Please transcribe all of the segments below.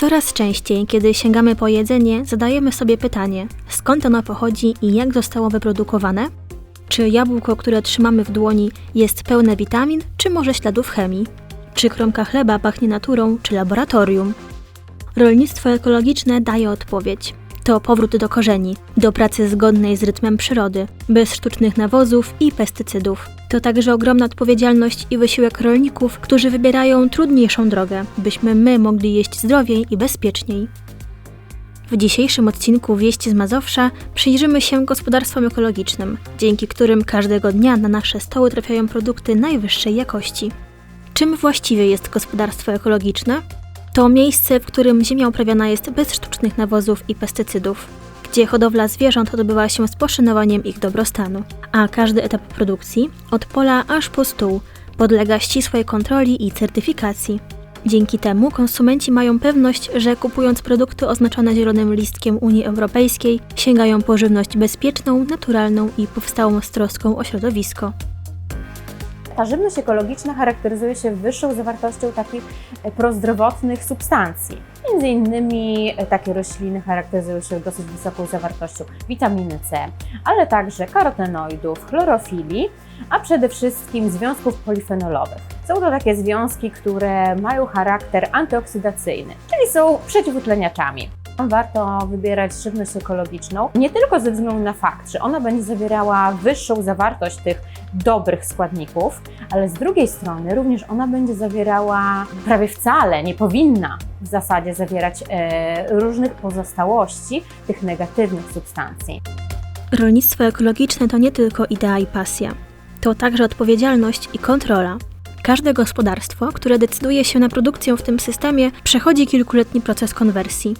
Coraz częściej, kiedy sięgamy po jedzenie, zadajemy sobie pytanie, skąd ono pochodzi i jak zostało wyprodukowane? Czy jabłko, które trzymamy w dłoni, jest pełne witamin, czy może śladów chemii? Czy kromka chleba pachnie naturą, czy laboratorium? Rolnictwo ekologiczne daje odpowiedź. To powrót do korzeni, do pracy zgodnej z rytmem przyrody, bez sztucznych nawozów i pestycydów. To także ogromna odpowiedzialność i wysiłek rolników, którzy wybierają trudniejszą drogę, byśmy my mogli jeść zdrowiej i bezpieczniej. W dzisiejszym odcinku Wieści z Mazowsza przyjrzymy się gospodarstwom ekologicznym, dzięki którym każdego dnia na nasze stoły trafiają produkty najwyższej jakości. Czym właściwie jest gospodarstwo ekologiczne? To miejsce, w którym ziemia uprawiana jest bez sztucznych nawozów i pestycydów, gdzie hodowla zwierząt odbywa się z poszanowaniem ich dobrostanu, a każdy etap produkcji, od pola aż po stół, podlega ścisłej kontroli i certyfikacji. Dzięki temu konsumenci mają pewność, że kupując produkty oznaczone zielonym listkiem Unii Europejskiej, sięgają po żywność bezpieczną, naturalną i powstałą z troską o środowisko. Ta żywność ekologiczna charakteryzuje się wyższą zawartością takich e, prozdrowotnych substancji. Między innymi e, takie rośliny charakteryzują się dosyć wysoką zawartością witaminy C, ale także karotenoidów, chlorofili, a przede wszystkim związków polifenolowych. Są to takie związki, które mają charakter antyoksydacyjny, czyli są przeciwutleniaczami. Warto wybierać żywność ekologiczną nie tylko ze względu na fakt, że ona będzie zawierała wyższą zawartość tych dobrych składników, ale z drugiej strony również ona będzie zawierała prawie wcale, nie powinna w zasadzie zawierać e, różnych pozostałości tych negatywnych substancji. Rolnictwo ekologiczne to nie tylko idea i pasja, to także odpowiedzialność i kontrola. Każde gospodarstwo, które decyduje się na produkcję w tym systemie, przechodzi kilkuletni proces konwersji.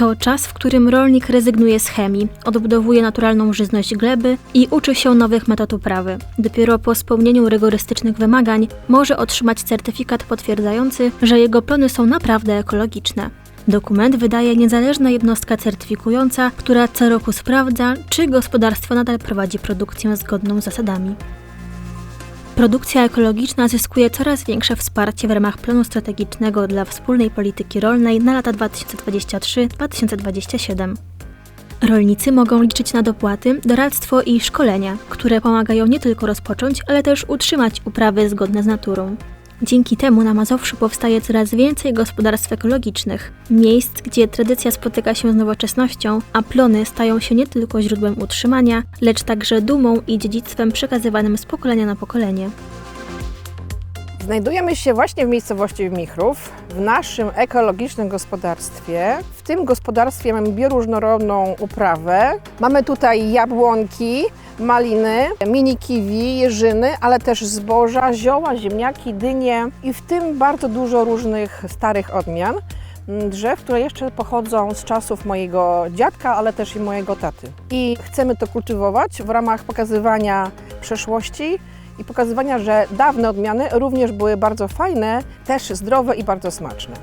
To czas, w którym rolnik rezygnuje z chemii, odbudowuje naturalną żyzność gleby i uczy się nowych metod uprawy. Dopiero po spełnieniu rygorystycznych wymagań może otrzymać certyfikat potwierdzający, że jego plony są naprawdę ekologiczne. Dokument wydaje niezależna jednostka certyfikująca, która co roku sprawdza, czy gospodarstwo nadal prowadzi produkcję zgodną z zasadami. Produkcja ekologiczna zyskuje coraz większe wsparcie w ramach planu strategicznego dla wspólnej polityki rolnej na lata 2023-2027. Rolnicy mogą liczyć na dopłaty, doradztwo i szkolenia, które pomagają nie tylko rozpocząć, ale też utrzymać uprawy zgodne z naturą. Dzięki temu na Mazowszu powstaje coraz więcej gospodarstw ekologicznych, miejsc, gdzie tradycja spotyka się z nowoczesnością, a plony stają się nie tylko źródłem utrzymania, lecz także dumą i dziedzictwem przekazywanym z pokolenia na pokolenie. Znajdujemy się właśnie w miejscowości Michrów, w naszym ekologicznym gospodarstwie. W tym gospodarstwie mamy bioróżnorodną uprawę. Mamy tutaj jabłonki, maliny, mini kiwi, jeżyny, ale też zboża, zioła, ziemniaki, dynie i w tym bardzo dużo różnych starych odmian mm, drzew, które jeszcze pochodzą z czasów mojego dziadka, ale też i mojego taty. I chcemy to kultywować w ramach pokazywania przeszłości i pokazywania, że dawne odmiany również były bardzo fajne, też zdrowe i bardzo smaczne.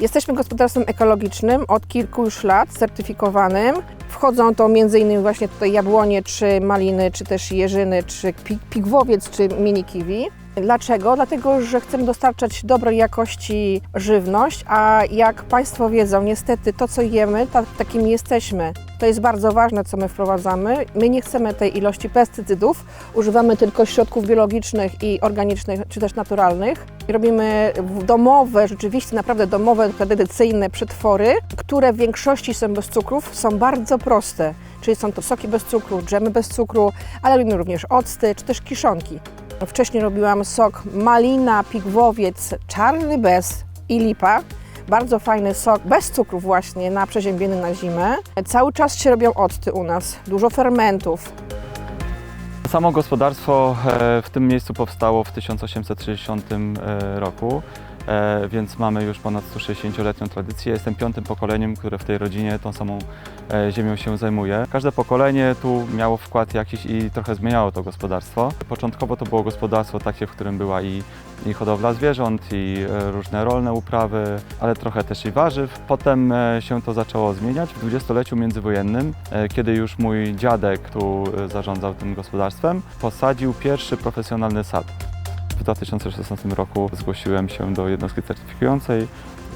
Jesteśmy gospodarstwem ekologicznym od kilku już lat, certyfikowanym. Wchodzą to m.in. właśnie tutaj jabłonie, czy maliny, czy też jeżyny, czy pi- pigwowiec, czy mini kiwi. Dlaczego? Dlatego, że chcemy dostarczać dobrej jakości żywność, a jak Państwo wiedzą, niestety to, co jemy, tak, takimi jesteśmy. To jest bardzo ważne, co my wprowadzamy. My nie chcemy tej ilości pestycydów, używamy tylko środków biologicznych i organicznych, czy też naturalnych. Robimy domowe, rzeczywiście naprawdę domowe, tradycyjne przetwory, które w większości są bez cukrów, są bardzo proste. Czyli są to soki bez cukru, dżemy bez cukru, ale robimy również octy, czy też kiszonki. Wcześniej robiłam sok malina, pigwowiec, czarny bez i lipa. Bardzo fajny sok, bez cukru właśnie, na przeziębiony na zimę. Cały czas się robią octy u nas, dużo fermentów. Samo gospodarstwo e, w tym miejscu powstało w 1860 e, roku, więc mamy już ponad 160-letnią tradycję. Jestem piątym pokoleniem, które w tej rodzinie tą samą e, ziemią się zajmuje. Każde pokolenie tu miało wkład jakiś i trochę zmieniało to gospodarstwo. Początkowo to było gospodarstwo takie, w którym była i, i hodowla zwierząt, i e, różne rolne uprawy, ale trochę też i warzyw. Potem e, się to zaczęło zmieniać w dwudziestoleciu międzywojennym, e, kiedy już mój dziadek tu e, zarządzał tym gospodarstwem, posadził pierwszy profesjonalny sad. W 2016 roku zgłosiłem się do jednostki certyfikującej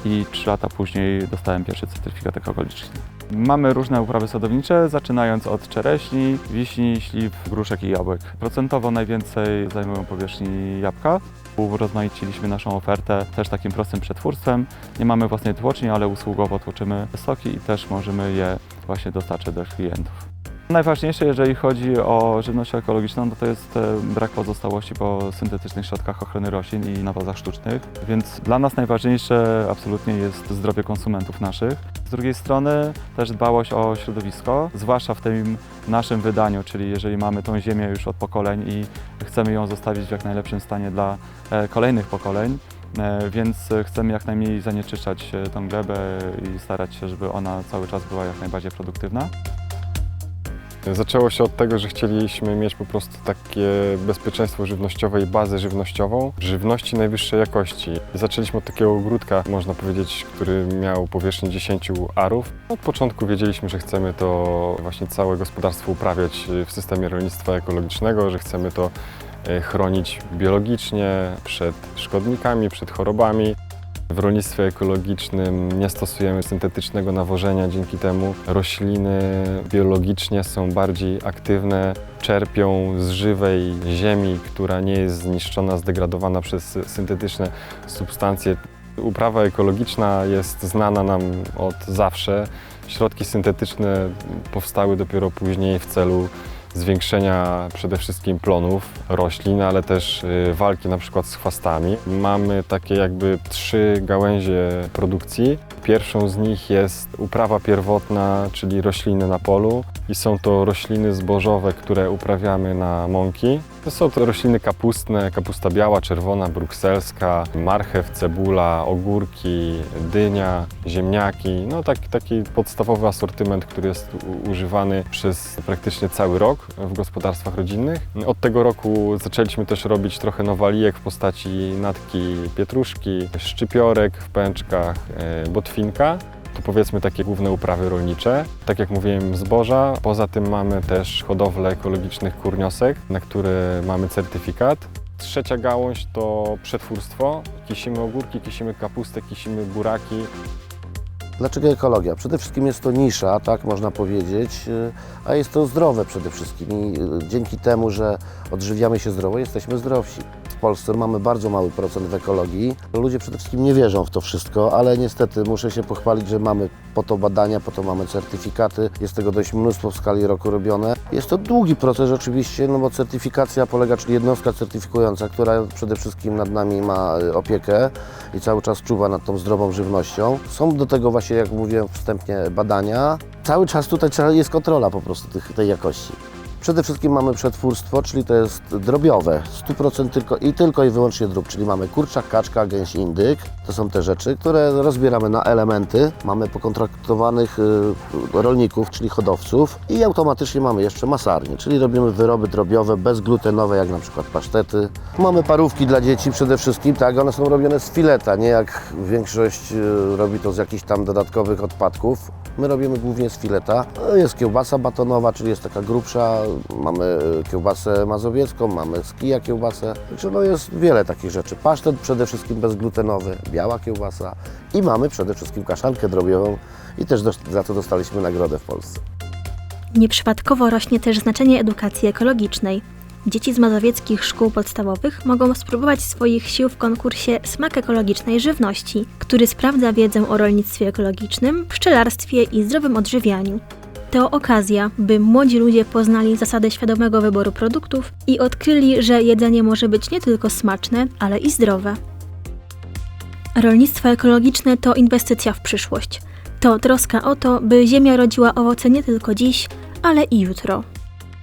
i 3 lata później dostałem pierwszy certyfikat ekologiczny. Mamy różne uprawy sadownicze, zaczynając od czereśni, wiśni, śliw, gruszek i jabłek. Procentowo najwięcej zajmują powierzchni jabłka. Urozmaiciliśmy naszą ofertę też takim prostym przetwórstwem. Nie mamy własnej tłoczni, ale usługowo tłoczymy soki i też możemy je właśnie dostarczyć do klientów. Najważniejsze, jeżeli chodzi o żywność ekologiczną, no to jest e, brak pozostałości po syntetycznych środkach ochrony roślin i nawozach sztucznych, więc dla nas najważniejsze absolutnie jest zdrowie konsumentów naszych. Z drugiej strony też dbałość o środowisko, zwłaszcza w tym naszym wydaniu, czyli jeżeli mamy tą ziemię już od pokoleń i chcemy ją zostawić w jak najlepszym stanie dla e, kolejnych pokoleń, e, więc chcemy jak najmniej zanieczyszczać tą glebę i starać się, żeby ona cały czas była jak najbardziej produktywna. Zaczęło się od tego, że chcieliśmy mieć po prostu takie bezpieczeństwo żywnościowe i bazę żywnościową żywności najwyższej jakości. Zaczęliśmy od takiego ogródka, można powiedzieć, który miał powierzchnię 10 arów. Od początku wiedzieliśmy, że chcemy to właśnie całe gospodarstwo uprawiać w systemie rolnictwa ekologicznego, że chcemy to e, chronić biologicznie przed szkodnikami, przed chorobami. W rolnictwie ekologicznym nie stosujemy syntetycznego nawożenia, dzięki temu rośliny biologicznie są bardziej aktywne, czerpią z żywej ziemi, która nie jest zniszczona, zdegradowana przez syntetyczne substancje. Uprawa ekologiczna jest znana nam od zawsze. Środki syntetyczne powstały dopiero później w celu zwiększenia przede wszystkim plonów roślin, ale też y, walki na przykład z chwastami. Mamy takie jakby trzy gałęzie produkcji. Pierwszą z nich jest uprawa pierwotna, czyli rośliny na polu i są to rośliny zbożowe, które uprawiamy na mąki. To są to rośliny kapustne, kapusta biała, czerwona, brukselska, marchew, cebula, ogórki, dynia, ziemniaki. No taki, taki podstawowy asortyment, który jest używany przez praktycznie cały rok w gospodarstwach rodzinnych. Od tego roku zaczęliśmy też robić trochę nowalijek w postaci natki pietruszki, szczypiorek w pęczkach, e, botwinka. Powiedzmy takie główne uprawy rolnicze. Tak jak mówiłem, zboża. Poza tym mamy też hodowlę ekologicznych kurniosek, na które mamy certyfikat. Trzecia gałąź to przetwórstwo. Kisimy ogórki, kisimy kapustę, kisimy buraki. Dlaczego ekologia? Przede wszystkim jest to nisza, tak można powiedzieć, a jest to zdrowe przede wszystkim i dzięki temu, że odżywiamy się zdrowo, jesteśmy zdrowsi. W Polsce mamy bardzo mały procent w ekologii. Ludzie przede wszystkim nie wierzą w to wszystko, ale niestety muszę się pochwalić, że mamy po to badania, po to mamy certyfikaty. Jest tego dość mnóstwo w skali roku robione. Jest to długi proces oczywiście, no bo certyfikacja polega, czyli jednostka certyfikująca, która przede wszystkim nad nami ma y, opiekę i cały czas czuwa nad tą zdrową żywnością. Są do tego właśnie, jak mówiłem wstępnie, badania. Cały czas tutaj jest kontrola po prostu tych, tej jakości. Przede wszystkim mamy przetwórstwo, czyli to jest drobiowe, 100% tylko i tylko i wyłącznie drób, czyli mamy kurczak, kaczka, gęś, indyk. To są te rzeczy, które rozbieramy na elementy. Mamy pokontraktowanych y, rolników, czyli hodowców i automatycznie mamy jeszcze masarnię, czyli robimy wyroby drobiowe, bezglutenowe, jak na przykład pasztety. Mamy parówki dla dzieci przede wszystkim, tak, one są robione z fileta, nie jak większość y, robi to z jakichś tam dodatkowych odpadków. My robimy głównie z fileta. No, Jest kiełbasa batonowa, czyli jest taka grubsza. Mamy y, kiełbasę mazowiecką, mamy z kija kiełbasę. Także no jest wiele takich rzeczy. Pasztet przede wszystkim bezglutenowy, biała kiełbasa i mamy przede wszystkim kaszankę drobiową i też dos- za to dostaliśmy nagrodę w Polsce. Nieprzypadkowo rośnie też znaczenie edukacji ekologicznej. Dzieci z mazowieckich szkół podstawowych mogą spróbować swoich sił w konkursie Smak ekologicznej żywności, który sprawdza wiedzę o rolnictwie ekologicznym, pszczelarstwie i zdrowym odżywianiu. To okazja, by młodzi ludzie poznali zasady świadomego wyboru produktów i odkryli, że jedzenie może być nie tylko smaczne, ale i zdrowe. Rolnictwo ekologiczne to inwestycja w przyszłość. To troska o to, by ziemia rodziła owoce nie tylko dziś, ale i jutro.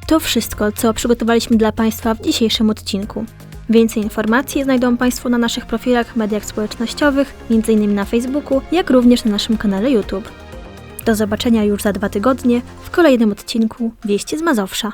To wszystko, co przygotowaliśmy dla Państwa w dzisiejszym odcinku. Więcej informacji znajdą Państwo na naszych profilach w mediach społecznościowych, m.in. na Facebooku, jak również na naszym kanale YouTube. Do zobaczenia już za dwa tygodnie w kolejnym odcinku Wieści z Mazowsza.